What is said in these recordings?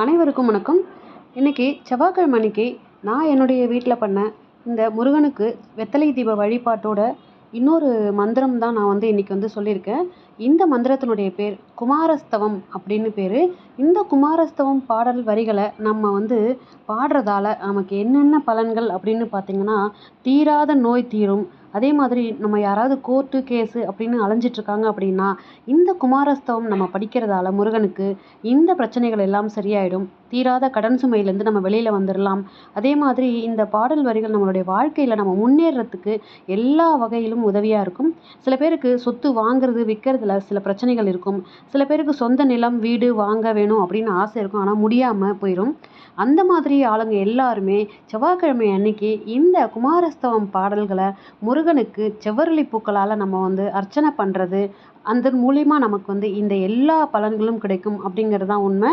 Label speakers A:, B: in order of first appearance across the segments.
A: அனைவருக்கும் வணக்கம். இன்றைக்கி செவ்வாய்க்கிழமை அன்றைக்கி நான் என்னுடைய வீட்டில் பண்ண இந்த முருகனுக்கு வெத்தலை தீப வழிபாட்டோட இன்னொரு மந்திரம் தான் நான் வந்து இன்றைக்கி வந்து சொல்லியிருக்கேன். இந்த மந்திரத்தினுடைய பேர் குமாரஸ்தவம் அப்படின்னு பேர். இந்த குமாரஸ்தவம் பாடல் வரிகளை நம்ம வந்து பாடுறதால நமக்கு என்னென்ன பலன்கள் அப்படின்னு பார்த்திங்கன்னா தீராத நோய் தீரும் அதே மாதிரி நம்ம யாராவது கோர்ட்டு கேஸு அப்படின்னு அலைஞ்சிட்ருக்காங்க அப்படின்னா இந்த குமாரஸ்தவம் நம்ம படிக்கிறதால முருகனுக்கு இந்த பிரச்சனைகள் எல்லாம் சரியாயிடும். தீராத கடன் சுமையிலேருந்து நம்ம வெளியில் வந்துடலாம் அதே மாதிரி இந்த பாடல் வரிகள் நம்மளுடைய வாழ்க்கையில் நம்ம முன்னேறத்துக்கு எல்லா வகையிலும் உதவியாக இருக்கும். சில பேருக்கு சொத்து வாங்குறது விற்கிறதுல சில பிரச்சனைகள் இருக்கும். சில பேருக்கு சொந்த நிலம் வீடு வாங்க வேணும் அப்படின்னு ஆசை இருக்கும். ஆனால் முடியாமல் போயிடும் அந்த மாதிரி ஆளுங்க எல்லாருமே செவ்வாய்க்கிழமை அன்னைக்கு இந்த குமாரஸ்தவம் பாடல்களை முருகனுக்கு செவ்வரளி பூக்களால் நம்ம வந்து அர்ச்சனை பண்ணுறது அதன் மூலிமா நமக்கு வந்து இந்த எல்லா பலன்களும் கிடைக்கும் அப்படிங்கிறது தான் உண்மை.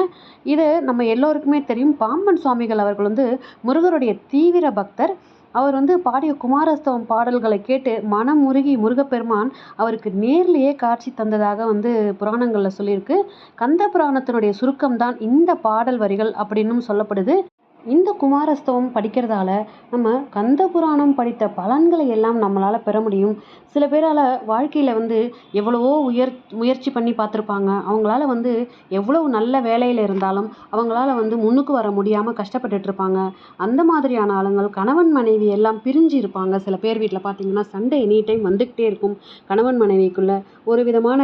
A: இது நம்ம எல்லோருக்குமே தெரியும். பாம்பன் சுவாமிகள் அவர்கள் வந்து முருகருடைய தீவிர பக்தர். அவர் வந்து பாடிய குமாரஸ்தவம் பாடல்களை கேட்டு மனம் உருகி முருகப்பெருமான் அவருக்கு நேர்லேயே காட்சி தந்ததாக வந்து புராணங்களில் சொல்லியிருக்கு. கந்த புராணத்தினுடைய சுருக்கம் தான் இந்த பாடல் வரிகள் அப்படின்னும் சொல்லப்படுது. இந்த குமாரஸ்தவம் படிக்கிறதால நம்ம கந்த புராணம் படித்த பலன்களை எல்லாம் நம்மளால் பெற முடியும். சில பேரால் வாழ்க்கையில் வந்து எவ்வளவோ உயர் முயற்சி பண்ணி பார்த்துருப்பாங்க. அவங்களால வந்து எவ்வளவு நல்ல வேலையில் இருந்தாலும் அவங்களால வந்து முன்னுக்கு வர முடியாமல் கஷ்டப்பட்டுட்டு இருப்பாங்க அந்த மாதிரியான ஆளுங்கள் கணவன் மனைவி எல்லாம் பிரிஞ்சு இருப்பாங்க. சில பேர் வீட்டில் பார்த்தீங்கன்னா சண்டை எனி டைம் வந்துக்கிட்டே இருக்கும். கணவன் மனைவிக்குள்ளே ஒரு விதமான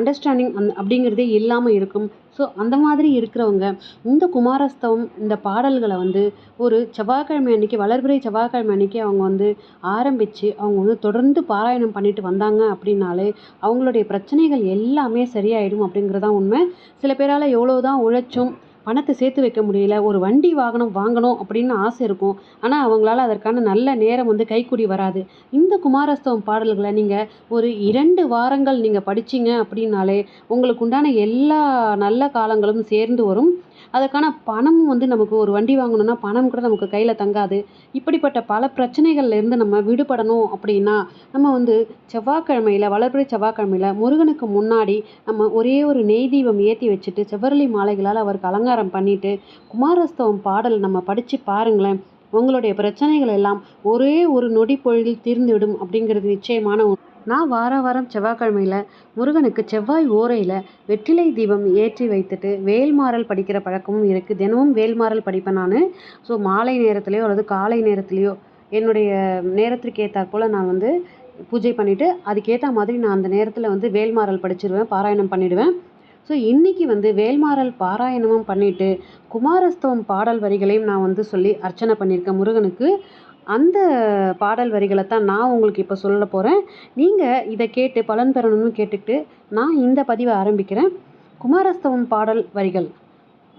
A: அண்டர்ஸ்டாண்டிங் அந் அப்படிங்கிறதே இல்லாமல் இருக்கும். ஸோ அந்த மாதிரி இருக்கிறவங்க இந்த குமாரஸ்தவம் இந்த பாடல்களை வந்து ஒரு செவ்வாய்க்கிழமை அன்னைக்கு வளர்பிறை செவ்வாய்க்கிழமை அன்னைக்கு அவங்க வந்து ஆரம்பித்து அவங்க வந்து தொடர்ந்து பாராயணம் பண்ணிட்டு வந்தாங்க அப்படின்னாலே அவங்களுடைய பிரச்சனைகள் எல்லாமே சரியாயிடும் அப்படிங்கிறது தான் உண்மை. சில பேரால் எவ்வளோ தான் உழைச்சும் பணத்தை சேர்த்து வைக்க முடியல ஒரு வண்டி வாகனம் வாங்கணும் அப்படின்னு ஆசை இருக்கும். ஆனால் அவங்களால அதற்கான நல்ல நேரம் வந்து கைக்கூடி வராது. இந்த குமாரஸ்தவம் பாடல்களை நீங்கள் ஒரு இரண்டு வாரங்கள் நீங்கள் படிச்சீங்க அப்படின்னாலே உங்களுக்கு உண்டான எல்லா நல்ல காலங்களும் சேர்ந்து வரும். அதற்கான பணமும் வந்து நமக்கு ஒரு வண்டி வாங்கணும்னா பணம் கூட நமக்கு கையில் தங்காது. இப்படிப்பட்ட பல பிரச்சனைகள்லேருந்து நம்ம விடுபடணும் அப்படின்னா நம்ம வந்து செவ்வாய்க்கிழமையில் வளர்பிறை செவ்வாய்க்கிழமையில் முருகனுக்கு முன்னாடி நம்ம ஒரே ஒரு நெய் தீபம் ஏற்றி வச்சுட்டு செவ்வரளி மாலைகளால் அவருக்கு அலங்காரம் பண்ணிட்டு குமாரஸ்தவம் பாடல் நம்ம படித்து பாருங்களேன். உங்களுடைய பிரச்சனைகள் எல்லாம் ஒரே ஒரு நொடி பொழுதில் தீர்ந்துவிடும் அப்படிங்கிறது நிச்சயமான ஒன்று நான் வார வாரம் செவ்வாய்க்கிழமையில் முருகனுக்கு செவ்வாய் ஓரையில் வெற்றிலை தீபம் ஏற்றி வைத்துட்டு வேல்மாறல் படிக்கிற பழக்கமும் இருக்குது தினமும் வேல்மாறல் படிப்பேன் நான். ஸோ மாலை நேரத்துலேயோ அல்லது காலை நேரத்துலையோ என்னுடைய நேரத்திற்கு ஏற்றாற்போல் நான் வந்து பூஜை பண்ணிவிட்டு அதுக்கேற்ற மாதிரி நான் அந்த நேரத்தில் வந்து வேல்மாறல் படிச்சிருவேன் பாராயணம் பண்ணிவிடுவேன் ஸோ இன்றைக்கி வந்து வேல்மாறல் பாராயணமும் பண்ணிவிட்டு குமாரஸ்தவம் பாடல் வரிகளையும் நான் வந்து சொல்லி அர்ச்சனை பண்ணியிருக்கேன் முருகனுக்கு. அந்த பாடல் வரிகளை தான் நான் உங்களுக்கு இப்போ சொல்ல போகிறேன் நீங்கள் இதை கேட்டு பலன் பெறணும்னு கேட்டுக்கிட்டு நான் இந்த பதிவை ஆரம்பிக்கிறேன். குமாரஸ்தவம் பாடல் வரிகள்.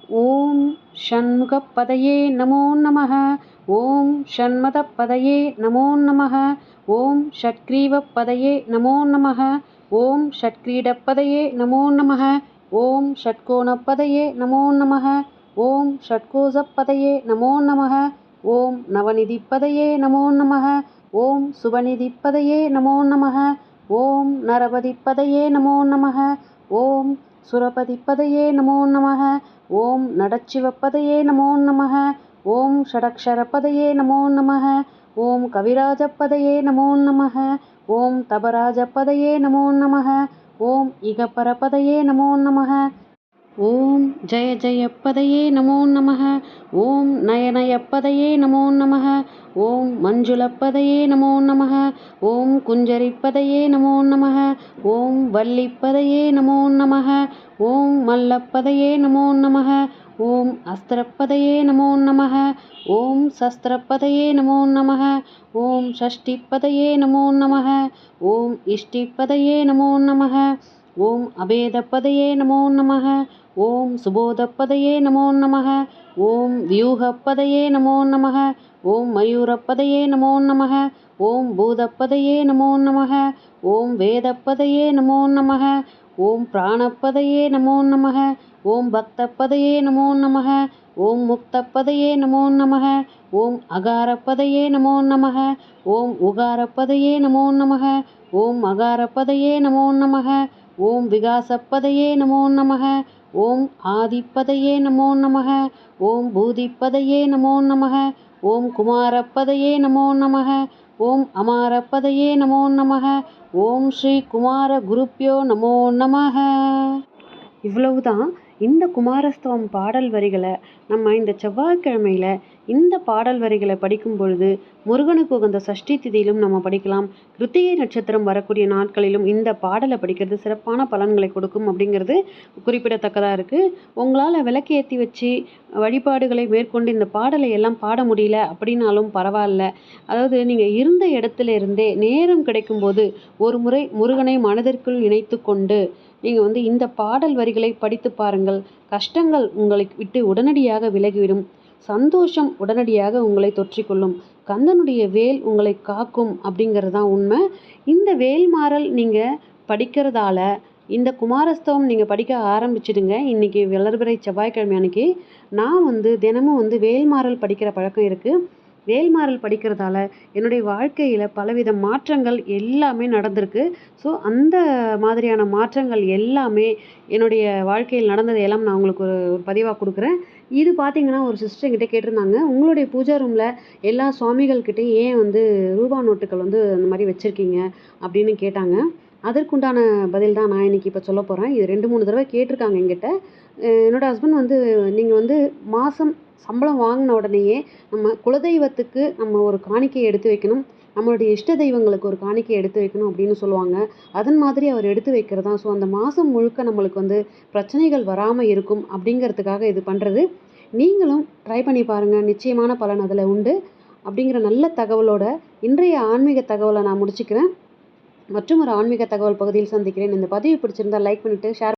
A: ஓம் ஷண்முகப்பதையே நமோ நமக. ஓம் ஷண்மதப்பதையே நமோ நமக. ஓம் ஷட்கிரீவப்பதையே நமோ நமக. ஓம் ஷட்கிரீடப்பதையே நமோ நமக. ஓம் ஷட்கோணப்பதையே நமோ நமக. ஓம் ஷட்கோசப்பதையே நமோ நமக. ஓம் நவநிதிப்பதையே நமோ நமக. ஓம் சுபநிதிப்பதையே நமோ நமக. ஓம் நரபதிப்பதையே நமோ நமக. ஓம் சுரபதிப்பதையே நமோ நமக. ஓம் நடச்சிவப்பதையே நமோ நமக. ஓம் ஷடக்ஷரப்பதையே நமோ நமக. ஓம் கவிராஜப்பதையே நமோ நமக. ஓம் தபராஜப்பதையே நமோ நமக. ஓம் இகப்பரப்பதையே நமோ நமக. ஓம் ஜய ஜயப்பதையே நமோ நமः ஓம் நயனயப்பதையே நமோ நமः ஓம் மஞ்சுளப்பதையே நமோ நமः ஓம் குஞ்சரிப்பதையே நமோ நமः ஓம் வள்ளிப்பதையே நமோ நமः ஓம் மல்லப்பதையே நமோ நமः ஓம் அஸ்திரப்பதையே நமோ நமः ஓம் சஸ்திரப்பதையே நமோ நமः ஓம் ஷஷ்டிப்பதையே நமோ நமः ஓம் இஷ்டிப்பதையே நமோ நமः ஓம் அபேதப்பதையே நமோ நமக ஓம் சுபோதப்பதையே நமோ நமக ஓம் வியூகப்பதையே நமோ நமக ஓம் மயூரப்பதையே நமோ நமக ஓம் பூதப்பதையே நமோ நமக ஓம் வேதப்பதையே நமோ நமக ஓம் பிராணப்பதையே நமோ நமக ஓம் பக்தப்பதையே நமோ நமக ஓம் முக்தப்பதையே நமோ நமக ஓம் அகாரப்பதையே நமோ நமக ஓம் உகாரப்பதையே நமோ நமக ஓம் அகாரப்பதையே நமோ நமக ஓம் விகாசப்பதையே நமோ நமக ஓம் ஆதிப்பதையே நமோ நமக ஓம் பூதிப்பதையே நமோ நமக ஓம் குமாரப்பதையே நமோ நமக ஓம் அமாரப்பதையே நமோ நமக ஓம் ஸ்ரீ குமார குருப்பியோ நமோ நமக. இவ்வளவுதான் இந்த குமாரஸ்தவம் பாடல் வரிகளை நம்ம இந்த செவ்வாய்க்கிழமையில் இந்த பாடல் வரிகளை படிக்கும் பொழுது முருகனுக்கு உகந்த சஷ்டி திதியிலும் நம்ம படிக்கலாம். கிருத்திகை நட்சத்திரம் வரக்கூடிய நாட்களிலும் இந்த பாடலை படிக்கிறது சிறப்பான பலன்களை கொடுக்கும் அப்படிங்கிறது குறிப்பிடத்தக்கதாக இருக்குது உங்களால் விளக்கேற்றி வச்சு வழிபாடுகளை மேற்கொண்டு இந்த பாடலை எல்லாம் பாட முடியல அப்படின்னாலும் பரவாயில்ல. அதாவது நீங்கள் இருந்த இடத்துல இருந்தே நேரம் கிடைக்கும்போது ஒரு முறை முருகனை மனதிற்குள் இணைத்து கொண்டு நீங்கள் வந்து இந்த பாடல் வரிகளை படித்து பாருங்கள். கஷ்டங்கள் உங்களை விட்டு உடனடியாக விலகிவிடும். சந்தோஷம் உடனடியாக உங்களை தொற்றிக்கொள்ளும். கந்தனுடைய வேல் உங்களை காக்கும் அப்படிங்கிறது தான் உண்மை. இந்த வேல்மாறல் நீங்கள் படிக்கிறதால இந்த குமாரஸ்தவம் நீங்கள் படிக்க ஆரம்பிச்சிடுங்க. இன்றைக்கி வளர்பிறை செவ்வாய்க்கிழமை அன்னைக்கு நான் வந்து தினமும் வந்து வேல்மாறல் படிக்கிற பழக்கம் இருக்குது வேல்மாறல் படிக்கிறதால என்னுடைய வாழ்க்கையில் பலவித மாற்றங்கள் எல்லாமே நடந்திருக்கு. ஸோ அந்த மாதிரியான மாற்றங்கள் எல்லாமே என்னுடைய வாழ்க்கையில் நடந்தது எல்லாம் நான் உங்களுக்கு ஒரு ஒரு பதிவாக கொடுக்குறேன். இது பார்த்தீங்கன்னா ஒரு சிஸ்டர் கிட்ட கேட்டிருந்தாங்க. உங்களுடைய பூஜா ரூமில் எல்லா சுவாமிகள்கிட்டையும் ஏன் வந்து ரூபா நோட்டுகள் வந்து அந்த மாதிரி வச்சுருக்கீங்க அப்படின்னு கேட்டாங்க. அதற்குண்டான பதில் தான் நான் இன்றைக்கி இப்போ சொல்ல போகிறேன் இது ரெண்டு மூணு தடவை கேட்டிருக்காங்க எங்கிட்ட என்னோடய ஹஸ்பண்ட் வந்து நீங்கள் வந்து மாதம் சம்பளம் வாங்கின உடனேயே நம்ம குலதெய்வத்துக்கு நம்ம ஒரு காணிக்கை எடுத்து வைக்கணும். நம்மளுடைய இஷ்ட தெய்வங்களுக்கு ஒரு காணிக்கை எடுத்து வைக்கணும் அப்படின்னு சொல்லுவாங்க. அதன் மாதிரி அவர் எடுத்து வைக்கிறதா? ஸோ அந்த மாதம் முழுக்க நம்மளுக்கு வந்து பிரச்சனைகள் வராமல் இருக்கும் அப்படிங்கிறதுக்காக இது பண்ணுறது நீங்களும் ட்ரை பண்ணி பாருங்கள் நிச்சயமான பலன் அதில் உண்டு. அப்படிங்கிற நல்ல தகவலோட இன்றைய ஆன்மீக தகவலை நான் முடிச்சுக்கிறேன். மற்றும் ஒரு ஆன்மீக தகவல் பகுதியில் சந்திக்கிறேன். இந்த பதிவு பிடிச்சிருந்தால் லைக் பண்ணிவிட்டு ஷேர்